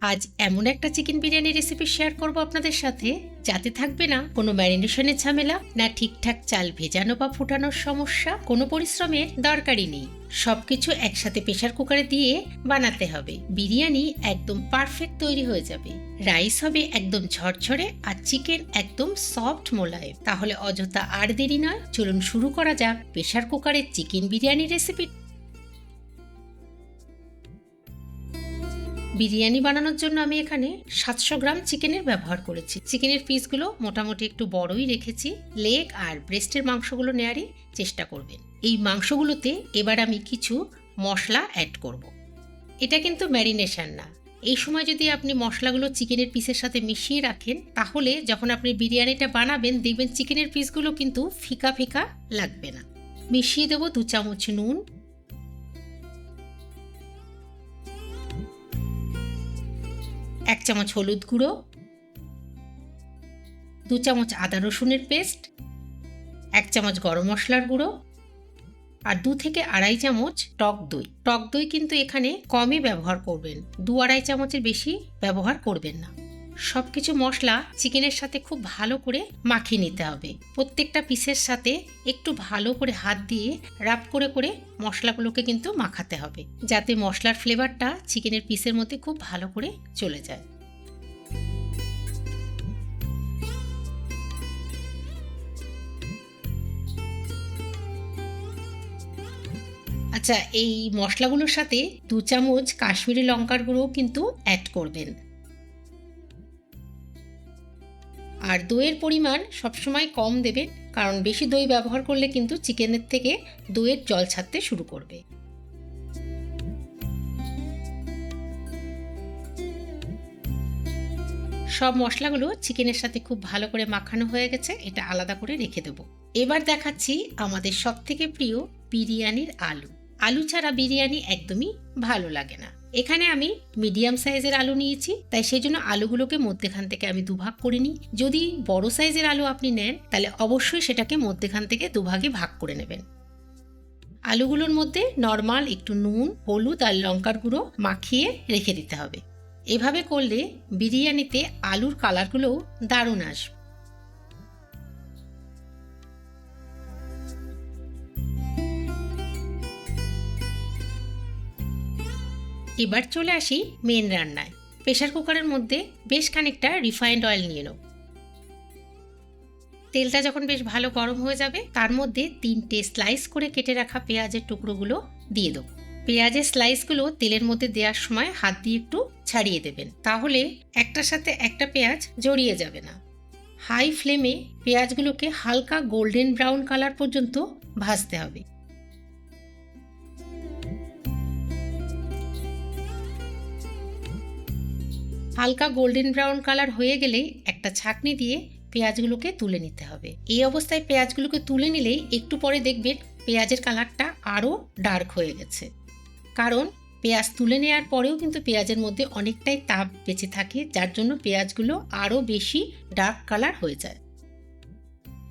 আজ এমন একটা চিকেন বিরিয়ানি রেসিপি শেয়ার করব আপনাদের সাথে। যাতে থাকবে না কোনো ম্যারিনেশনের ঝামেলা, না ঠিকঠাক চাল ভেজানো বা ফোটানোর সমস্যা, কোনো পরিশ্রমের দরকারই নেই। সব কিছু একসাথে প্রেশার কুকারে দিয়ে বানাতে হবে। বিরিয়ানি একদম পারফেক্ট তৈরি হয়ে যাবে। রাইস হবে একদম ঝরঝরে আর চিকেন একদম সফট মোলায়েম। তাহলে অযথা আর দেরি নয়। চলুন শুরু করা যাক প্রেশার কুকারের চিকেন বিরিয়ানি রেসিপি বিরিয়ানি বানানোর জন্য আমি এখানে সাতশো গ্রাম চিকেনের ব্যবহার করেছি। চিকেনের পিসগুলো মোটামুটি একটু বড়ই রেখেছি। লেগ আর ব্রেস্টের মাংসগুলো নেয়ারই চেষ্টা করবেন। এই মাংসগুলোতে এবার আমি কিছু মশলা অ্যাড করব। এটা কিন্তু ম্যারিনেশন না। এই সময় যদি আপনি মশলাগুলো চিকেনের পিসের সাথে মিশিয়ে রাখেন, তাহলে যখন আপনি বিরিয়ানিটা বানাবেন, দেখবেন চিকেনের পিসগুলো কিন্তু ফিকা ফিকা লাগবে না। মিশিয়ে দেবো দু চামচ নুন চামচ হলুদ গুঁড়ো, দু চামচ আদা রসুনের পেস্ট, এক চামচ গরম মশলার গুঁড়ো আর দু থেকে আড়াই চামচ টক দই। টক দই কিন্তু এখানে কমই ব্যবহার করবেন, দু আড়াই চামচের বেশি ব্যবহার করবেন না। সব কিছু মশলা চিকেনের সাথে খুব ভালো করে মাখিয়ে নিতে হবে। প্রত্যেকটা পিসের সাথে একটু ভালো করে হাত দিয়ে রাপ করে করে মশলাগুলোকে কিন্তু মাখাতে হবে, যাতে মশলার ফ্লেভারটা চিকেনের পিসের মধ্যে খুব ভালো করে চলে যায়। আচ্ছা এই মশলাগুলোর সাথে দু চামচ কাশ্মীরি লঙ্কার গুঁড়ো কিন্তু অ্যাড করবেন। আর দইয়ের পরিমাণ সবসময় কম দেবেন, কারণ বেশি দই ব্যবহার করলে কিন্তু চিকেনের থেকে দইয়ের জল ছাড়তে শুরু করবে। সব মশলাগুলো চিকেনের সাথে খুব ভালো করে মাখানো হয়ে গেছে, এটা আলাদা করে রেখে দেবো। এবার দেখাচ্ছি আমাদের সব থেকে প্রিয় বিরিয়ানির আলু। আলু ছাড়া বিরিয়ানি একদমই ভালো লাগে না। এখানে আমি মিডিয়াম সাইজের আলু নিয়েছি, তাই সেই জন্য আলুগুলোকে মধ্যেখান থেকে আমি দুভাগ করে নিই। যদি বড় সাইজের আলু আপনি নেন, তাহলে অবশ্যই সেটাকে মধ্যেখান থেকে দুভাগে ভাগ করে নেবেন। আলুগুলোর মধ্যে নর্মাল একটু নুন, হলুদ আর লঙ্কার গুঁড়ো মাখিয়ে রেখে দিতে হবে। এভাবে করলে বিরিয়ানিতে আলুর কালারগুলোও দারুণ আসবে। এবার চলে আসি মেন রান্নায়। প্রেশার কুকারের মধ্যে বেশ খানিকটা রিফাইন্ড অয়েল নিয়ে নেব তেলটা যখন বেশ ভালো গরম হয়ে যাবে, তার মধ্যে তিনটে স্লাইস করে কেটে রাখা পেঁয়াজের টুকরোগুলো দিয়ে দেবো। পেঁয়াজের স্লাইসগুলো তেলের মধ্যে দেওয়ার সময় হাত দিয়ে একটু ছাড়িয়ে দেবেন। তাহলে একটার সাথে একটা পেঁয়াজ জড়িয়ে যাবে না। হাই ফ্লেমে পেঁয়াজগুলোকে হালকা গোল্ডেন ব্রাউন কালার পর্যন্ত ভাজতে হবে। হালকা গোল্ডেন ব্রাউন কালার হয়ে গেলেই একটা ছাকনি দিয়ে পেঁয়াজগুলোকে তুলে নিতে হবে। এই অবস্থায় পেঁয়াজগুলোকে তুলে নিলেই একটু পরে দেখবেন পেঁয়াজের কালারটা আরও ডার্ক হয়ে গেছে। কারণ পেঁয়াজ তুলে নেওয়ার পরেও কিন্তু পেঁয়াজের মধ্যে অনেকটাই তাপ বেঁচে থাকে, যার জন্য পেঁয়াজগুলো আরও বেশি ডার্ক কালার হয়ে যায়।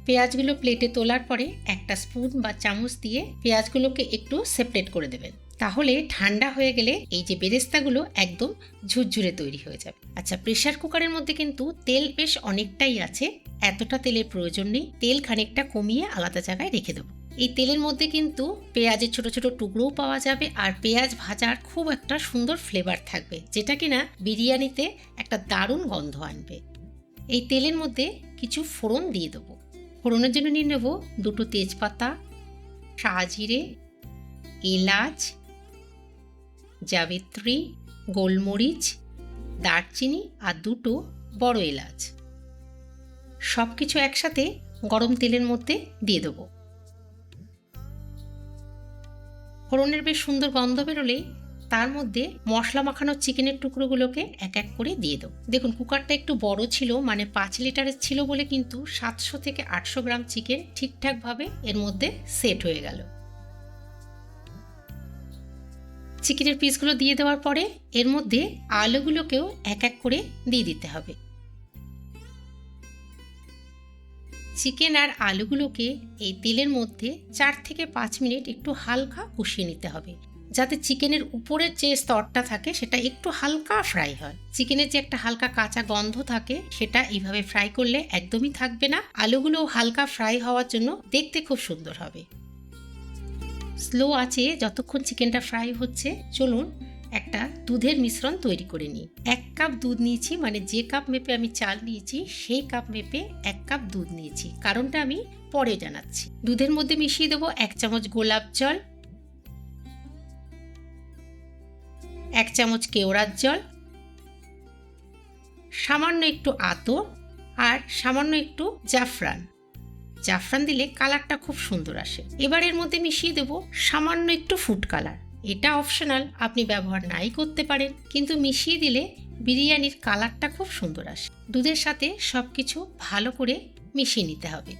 পেঁয়াজগুলো প্লেটে তোলার পরে একটা স্পুন বা চামচ দিয়ে পেঁয়াজগুলোকে একটু সেপারেট করে দেবেন। তাহলে ঠান্ডা হয়ে গেলে এই যে বেরেস্তাগুলো একদম ঝুরঝুরে তৈরি হয়ে যাবে। আচ্ছা প্রেশার কুকারের মধ্যে কিন্তু তেল বেশ অনেকটাই আছে, এতটা তেলের প্রয়োজন নেই, তেল খানিকটা কমিয়ে আলাদা জায়গায় রেখে দেবো। এই তেলের মধ্যে কিন্তু পেঁয়াজের ছোট ছোট টুকরোও পাওয়া যাবে আর পেঁয়াজ ভাজার খুব একটা সুন্দর ফ্লেভার থাকবে, যেটা কিনা বিরিয়ানিতে একটা দারুণ গন্ধ আনবে। এই তেলের মধ্যে কিছু ফোড়ন দিয়ে দেবো। ফোড়নের জন্য নিয়ে নেব দুটো তেজপাতা শাহজিরে এলাচ জাবিত্রী গোলমরিচ, দারচিনি আর দুটো বড় এলাচ। সব কিছু একসাথে গরম তেলের মধ্যে দিয়ে দেবো। ফোড়নের বেশ সুন্দর গন্ধ বেরোলেই তার মধ্যে মশলা মাখানো চিকেনের টুকরোগুলোকে এক এক করে দিয়ে দেবো। দেখুন, কুকারটা একটু বড় ছিল মানে পাঁচ লিটারের ছিল বলে কিন্তু সাতশো থেকে আটশো গ্রাম চিকেন ঠিকঠাকভাবে এর মধ্যে সেট হয়ে গেল। চিকেনের পিসগুলো দিয়ে দেওয়ার পরে এর মধ্যে আলুগুলোকেও এক এক করে দিয়ে দিতে হবে। চিকেন আর আলুগুলোকে এই তেলের মধ্যে চার থেকে পাঁচ মিনিট একটু হালকা কষিয়ে নিতে হবে, যাতে চিকেনের উপরের যে স্তরটা থাকে সেটা একটু হালকা ফ্রাই হয়। চিকেনের যে একটা হালকা কাঁচা গন্ধ থাকে সেটা এইভাবে ফ্রাই করলে একদমই থাকবে না। আলুগুলো হালকা ফ্রাই হওয়ার জন্য দেখতে খুব সুন্দর হবে। স্লো আছে, যতক্ষণ চিকেনটা ফ্রাই হচ্ছে, চলুন একটা দুধের মিশ্রণ তৈরি করে নিই। এক কাপ দুধ নিয়েছি মানে যে কাপ মেপে আমি চাল নিয়েছি, সেই কাপ মেপে এক কাপ দুধ নিয়েছি। কারণটা আমি পরে জানাচ্ছি। দুধের মধ্যে মিশিয়ে দেবো এক চামচ গোলাপ জল, এক চামচ কেওড়ার জল, সামান্য একটু আতর আর সামান্য একটু জাফরান। জাফরান দিলে কালারটা খুব সুন্দর আসে। এবার এর মধ্যে মিশিয়ে দেব সামান্য একটু ফুড কালার এটা অপশনাল আপনি ব্যবহার নাই করতে পারেন, কিন্তু মিশিয়ে দিলে বিরিয়ানির কালারটা খুব সুন্দর আসে। দুধের সাথে সব কিছু ভালো করে মিশিয়ে নিতে হবে।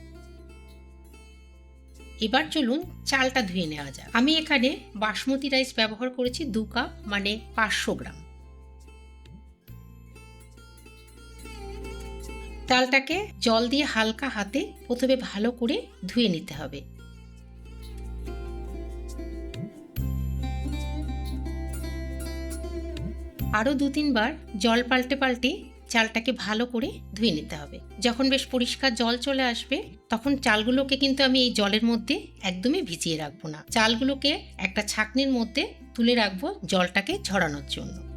এবার চলুন চালটা ধুয়ে নেওয়া যাক। আমি এখানে বাসমতি রাইস ব্যবহার করেছি দু কাপ মানে পাঁচশো গ্রাম। চালটাকে জল দিয়ে হালকা হাতে প্রথমে ভালো করে ধুয়ে নিতে হবে। আরও দু তিনবার জল পাল্টে পাল্টে চালটাকে ভালো করে ধুয়ে নিতে হবে। যখন বেশ পরিষ্কার জল চলে আসবে, তখন চালগুলোকে কিন্তু আমি এই জলের মধ্যে একদমই ভিজিয়ে রাখব না। চালগুলোকে একটা ছাকনির মধ্যে তুলে রাখব জলটাকে ঝরানোর জন্য।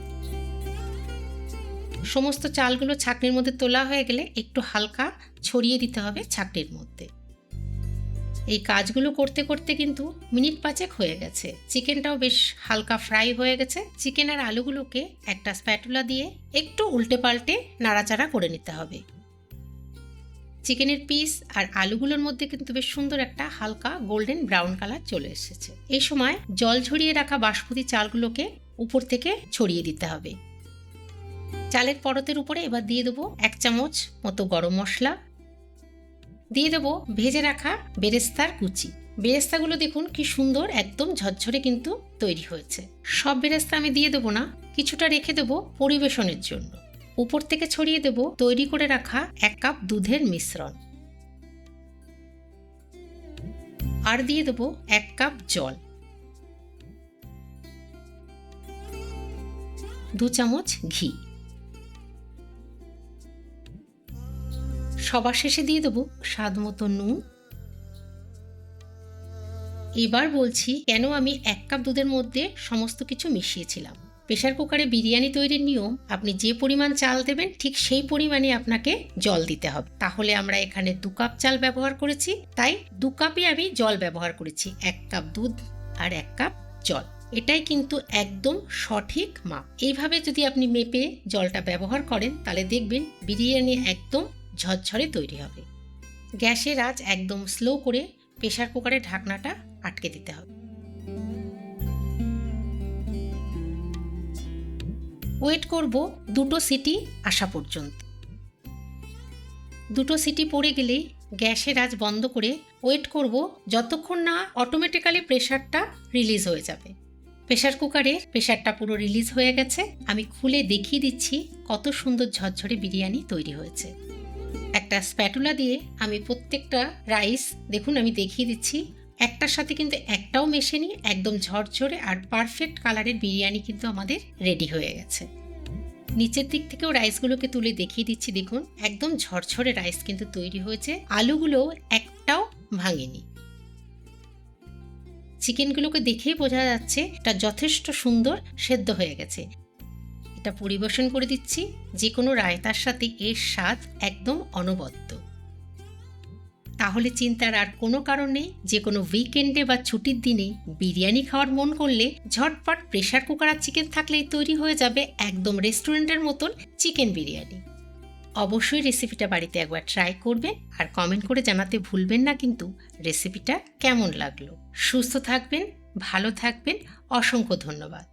সমস্ত চালগুলো ছাকনির মধ্যে তোলা হয়ে গেলে একটু হালকা ছড়িয়ে দিতে হবে ছাকনির মধ্যে। এই কাজগুলো করতে করতে কিন্তু মিনিট পাঁচেক হয়ে গেছে। চিকেনটাও বেশ হালকা ফ্রাই হয়ে গেছে। চিকেন আর আলুগুলোকে একটা স্প্যাটুলা দিয়ে একটু উল্টে পাল্টে নাড়াচাড়া করে নিতে হবে। চিকেনের পিস আর আলুগুলোর মধ্যে কিন্তু বেশ সুন্দর একটা হালকা গোল্ডেন ব্রাউন কালার চলে এসেছে। এই সময় জল ঝরিয়ে রাখা বাসমতি চালগুলোকে উপর থেকে ছড়িয়ে দিতে হবে। চালের পরতের উপরে এবার দিয়ে দেবো এক চামচ মতো গরম মশলা। দিয়ে দেবো ভেজে রাখা বেরেস্তার কুচি। বেরেস্তাগুলো দেখুন কি সুন্দর, একদম ঝরঝরে কিন্তু তৈরি হয়েছে। সব বেরেস্তা আমি দিয়ে দেবো না, কিছুটা রেখে দেবো পরিবেশনের জন্য। উপর থেকে ছড়িয়ে দেব তৈরি করে রাখা এক কাপ দুধের মিশ্রণ। আর দিয়ে দেবো এক কাপ জল। দু চামচ ঘি। সবার শেষে দিয়ে দেবো স্বাদ মতো নুন। এবার বলছি কেন আমি এক কাপ দুধের মধ্যে সমস্ত কিছু মিশিয়েছিলাম। প্রেশার কুকারে বিরিয়ানি তৈরির নিয়ম, আপনি যে পরিমাণ চাল দেবেন ঠিক সেই পরিমাণে আপনাকে জল দিতে হবে। তাহলে আমরা এখানে দু কাপ চাল ব্যবহার করেছি, তাই দু কাপই আমি জল ব্যবহার করেছি, এক কাপ দুধ আর এক কাপ জল। এটাই কিন্তু একদম সঠিক মাপ। এইভাবে যদি আপনি মেপে জলটা ব্যবহার করেন, তাহলে দেখবেন বিরিয়ানি একদম ঝরঝরে তৈরি হবে। গ্যাসের আঁচ একদম স্লো করে প্রেশার কুকারের ঢাকনাটা আটকে দিতে হবে। ওয়েট করব দুটো সিটি আসা পর্যন্ত। দুটো সিটি পড়ে গেলেই গ্যাসের আজ বন্ধ করে ওয়েট করব যতক্ষণ না অটোমেটিক্যালি প্রেশারটা রিলিজ হয়ে যাবে। প্রেশার কুকারে প্রেশারটা পুরো রিলিজ হয়ে গেছে। আমি খুলে দেখিয়ে দিচ্ছি কত সুন্দর ঝরঝরে বিরিয়ানি তৈরি হয়েছে। একটা স্প্যাটুলা দিয়ে আমি প্রত্যেকটা রাইস, দেখুন আমি দেখিয়ে দিচ্ছি, একটার সাথে কিন্তু একটাও মেশেনি, একদম ঝরঝরে আর পারফেক্ট কালারের বিরিয়ানি কিন্তু আমাদের রেডি হয়ে গেছে। নিচের দিক থেকেও রাইসগুলোকে তুলে দেখিয়ে দিচ্ছি, দেখুন, একদম ঝরঝরে রাইস কিন্তু তৈরি হয়েছে, আলুগুলো একটাও ভাঙেনি। চিকেনগুলোকে দেখেই বোঝা যাচ্ছে, এটা যথেষ্ট সুন্দর, সেদ্ধ হয়ে গেছে। এটা পরিবেশন করে দিচ্ছি যে কোনো রায়তার সাথে এর স্বাদ একদম অনবদ্য। তাহলে চিন্তার আর কোনো কারণ নেই যে কোনো উইকেন্ডে বা ছুটির দিনে বিরিয়ানি খাওয়ার মন করলে ঝটপট প্রেশার কুকার আর চিকেন থাকলেই তৈরি হয়ে যাবে একদম রেস্টুরেন্টের মতন চিকেন বিরিয়ানি। অবশ্যই রেসিপিটা বাড়িতে একবার ট্রাই করবেন আর কমেন্ট করে জানাতে ভুলবেন না কিন্তু রেসিপিটা কেমন লাগল। সুস্থ থাকবেন, ভালো থাকবেন, অসংখ্য ধন্যবাদ।